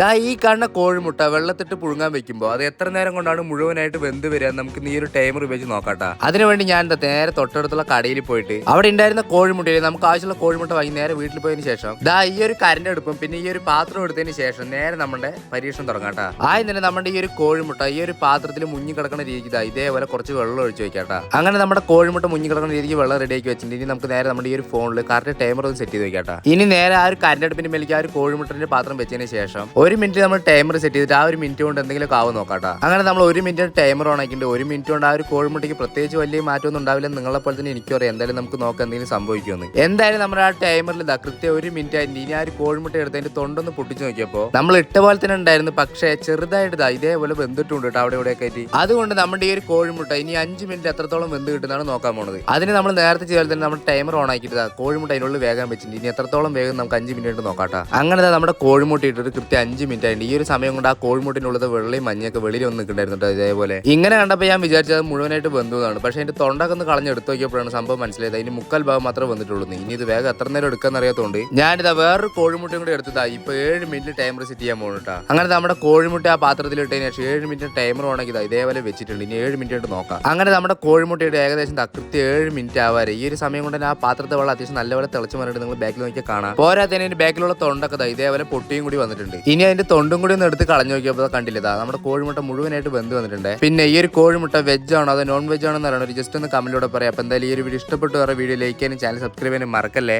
ദാ ഈ കാണുന്ന കോഴിമുട്ട വെള്ളത്തിട്ട് പുഴുങ്ങാൻ വെക്കുമ്പോൾ അത് എത്ര നേരം കൊണ്ടാണ് മുഴുവനായിട്ട് വെന്ത് വരിക നമുക്ക് നീ ഒരു ടൈമർ ഉപയോഗിച്ച് നോക്കാട്ടാ. അതിനുവേണ്ടി ഞാൻ എന്താ നേരെ തൊട്ടടുത്തുള്ള കടയിൽ പോയിട്ട് അവിടെ ഉണ്ടായിരുന്ന കോഴിമുട്ടയിൽ നമുക്ക് ആവശ്യമുള്ള കോഴിമുട്ട വാങ്ങി നേരെ വീട്ടിൽ പോയതിന് ശേഷം ദാ ഈ ഒരു കരണ്ട് എടുപ്പും പിന്നെ ഈ ഒരു പാത്രം എടുത്തതിന് ശേഷം നേരെ നമ്മുടെ പരീക്ഷണം തുടങ്ങാട്ടാ. ആദ്യം തന്നെ നമ്മുടെ ഈ ഒരു കോഴിമുട്ട ഈ ഒരു പാത്രത്തിൽ മുങ്ങി കിടക്കുന്ന രീതിക്ക് ഇതാ ഇതേപോലെ കുറച്ച് വെള്ളം ഒഴിച്ച് വെക്കാട്ടാ. അങ്ങനെ നമ്മുടെ കോഴിമുട്ട മുങ്ങി കിടക്കുന്ന രീതിക്ക് വെള്ളം റെഡിയാക്കി വെച്ചിട്ടുണ്ട്. ഇനി നമുക്ക് നേരെ നമ്മുടെ ഈ ഒരു ഫോണിൽ കറക്റ്റ് ടൈമർ ഒന്ന് സെറ്റ് ചെയ്ത് വെക്കാട്ടാ. ഇനി നേരെ ആ ഒരു കരണ്ട് അടുപ്പിന്റെ മേലേക്ക് ആ ഒരു കോഴിമുട്ടന്റെ പാത്രം വെച്ചതിന് ശേഷം ഒരു മിനിറ്റ് നമ്മൾ ടൈമർ സെറ്റ് ചെയ്തിട്ട് ആ ഒരു മിനിറ്റ് കൊണ്ട് എന്തെങ്കിലും ആവും നോക്കാട്ടോ അങ്ങനെ നമ്മൾ ഒരു മിനിറ്റ് ടൈമർ ഓൺ ആക്കിയിട്ട് ഒരു മിനിറ്റ് കൊണ്ട് ആ ഒരു കോഴിമുട്ടയ്ക്ക് പ്രത്യേകിച്ച് വലിയ മാറ്റമൊന്നും ഉണ്ടാവില്ല നിങ്ങളെ പോലെ തന്നെ എനിക്കും അറിയാം. എന്തായാലും നമുക്ക് നോക്കാം എന്തെങ്കിലും സംഭവിക്കുമെന്ന്. എന്തായാലും നമ്മുടെ ആ ടൈമറിൽ ഇതാ കൃത്യം ഒരു മിനിറ്റ് ആയിട്ട് ഇനി ആ ഒരു കോഴിമുട്ട എടുത്ത് അതിന്റെ തൊണ്ടൊന്ന് പൊട്ടിച്ചു നോക്കിയപ്പോ നമ്മൾ ഇട്ട പോലെ തന്നെ ഉണ്ടായിരുന്നു. പക്ഷേ ചെറുതായിട്ട് ഇതാ ഇതേപോലെ വെന്തിട്ടുണ്ട് കേട്ടോ അവിടെ ഇവിടെ ആയിട്ട്. അതുകൊണ്ട് നമ്മുടെ ഈ ഒരു കോഴിമുട്ട ഇനി അഞ്ച് മിനിറ്റ് എത്രത്തോളം വെന്ത് കിട്ടുന്നതാണ് നോക്കാൻ പോണത്. അതിന് നമ്മൾ നേരത്തെ ചെയ്താൽ തന്നെ നമ്മൾ ടൈമർ ഓൺ ആക്കിയിട്ട് കോഴിമുട്ട അതിനുള്ളിൽ വേഗം വെച്ചിട്ടുണ്ട്. ഇനി എത്രത്തോളം വേഗം നമുക്ക് അഞ്ച് മിനിറ്റ് നോക്കാട്ടോ അങ്ങനെ നമ്മുടെ കോഴിമുട്ട ഇട്ടിട്ട് കൃത്യം അഞ്ച് മിനിറ്റ് ആയിട്ട് ഈ ഒരു സമയം കൊണ്ട് ആ കോഴിമുട്ടിനുള്ളത് വെള്ളയും മഞ്ഞയൊക്കെ വെളിയിൽ ഒന്ന് നിൽക്കണ്ടായിരുന്നു ഇതേപോലെ. ഇങ്ങനെ കണ്ടപ്പോൾ ഞാൻ വിചാരിച്ചത് മുഴുവനായിട്ട് ബന്ധുവാണ് പക്ഷേ അതിന്റെ തൊണ്ടൊക്കെ ഒന്ന് കളഞ്ഞ് എടുത്ത് നോക്കിയപ്പോഴാണ് സംഭവം മനസ്സിലായത്. അതിന് മുക്കാൽ ഭാഗം മാത്രമേ വന്നിട്ടുള്ളൂ ഇനി. ഇത് വേഗം എത്ര നേരം എടുക്കാന്ന് അറിയാത്തതുകൊണ്ട് ഞാനിതാ വേറൊരു കോഴിമുട്ടയും കൂടി എടുത്തതാ ഇപ്പൊ ഏഴ് മിനിറ്റ് ടൈമർ സെറ്റ് ചെയ്യാൻ പോകുന്നുട്ടാ അങ്ങനെ നമ്മുടെ കോഴിമുട്ട ആ പാത്രത്തിൽ ഇട്ടതിന് ശേഷം ഏഴ് മിനിറ്റ് ടൈമർ ഉണ്ടെങ്കിൽ ഇതേപോലെ വെച്ചിട്ടുണ്ട്. ഇനി ഏഴ് മിനിറ്റ് ആയിട്ട് നോക്കാം. അങ്ങനെ നമ്മുടെ കോഴിമുട്ടയുടെ ഏകദേശം കൃത്യം ഏഴ് മിനിറ്റ് ആവാറ് ഈ ഒരു സമയം കൊണ്ട് ആ പാത്രത്തെ വെള്ളം അത്യാവശ്യം നല്ലപോലെ തിളച്ചു മാറിയിട്ട് നിങ്ങൾ ബാക്കിൽ നോക്കിയാൽ കാണാം. പോരാത്തതിന് ബാക്കിലുള്ള തൊണ്ടൊക്കെ ഇതേപോലെ പൊട്ടിയും കൂടി വന്നിട്ടുണ്ട്. ഇനി അതിന്റെ തൊണ്ടും കൂടി ഒന്ന് എടുത്ത് കളഞ്ഞു നോക്കിയപ്പോൾ കണ്ടില്ലതാ നമ്മുടെ കോഴിമുട്ട മുഴുവനായിട്ട് വെന്ത് വന്നിട്ടുണ്ട്. പിന്നെ ഈ ഒരു കോഴിമുട്ട വെജ് ആണോ അതോ നോൺ വെജ് ആണോ എന്ന് അറിയണം. ജസ്റ്റ് ഒന്ന് കമന്റിലൂടെ പറയാം. അപ്പൊ എന്തായാലും ഈ ഒരു വീഡിയോ ഇഷ്ടപ്പെട്ടു വേറെ വീഡിയോ ലൈക്ക് ചെയ്യാനും ചാനൽ സബ്സ്ക്രൈബ് ചെയ്യാനും മറക്കല്ലേ?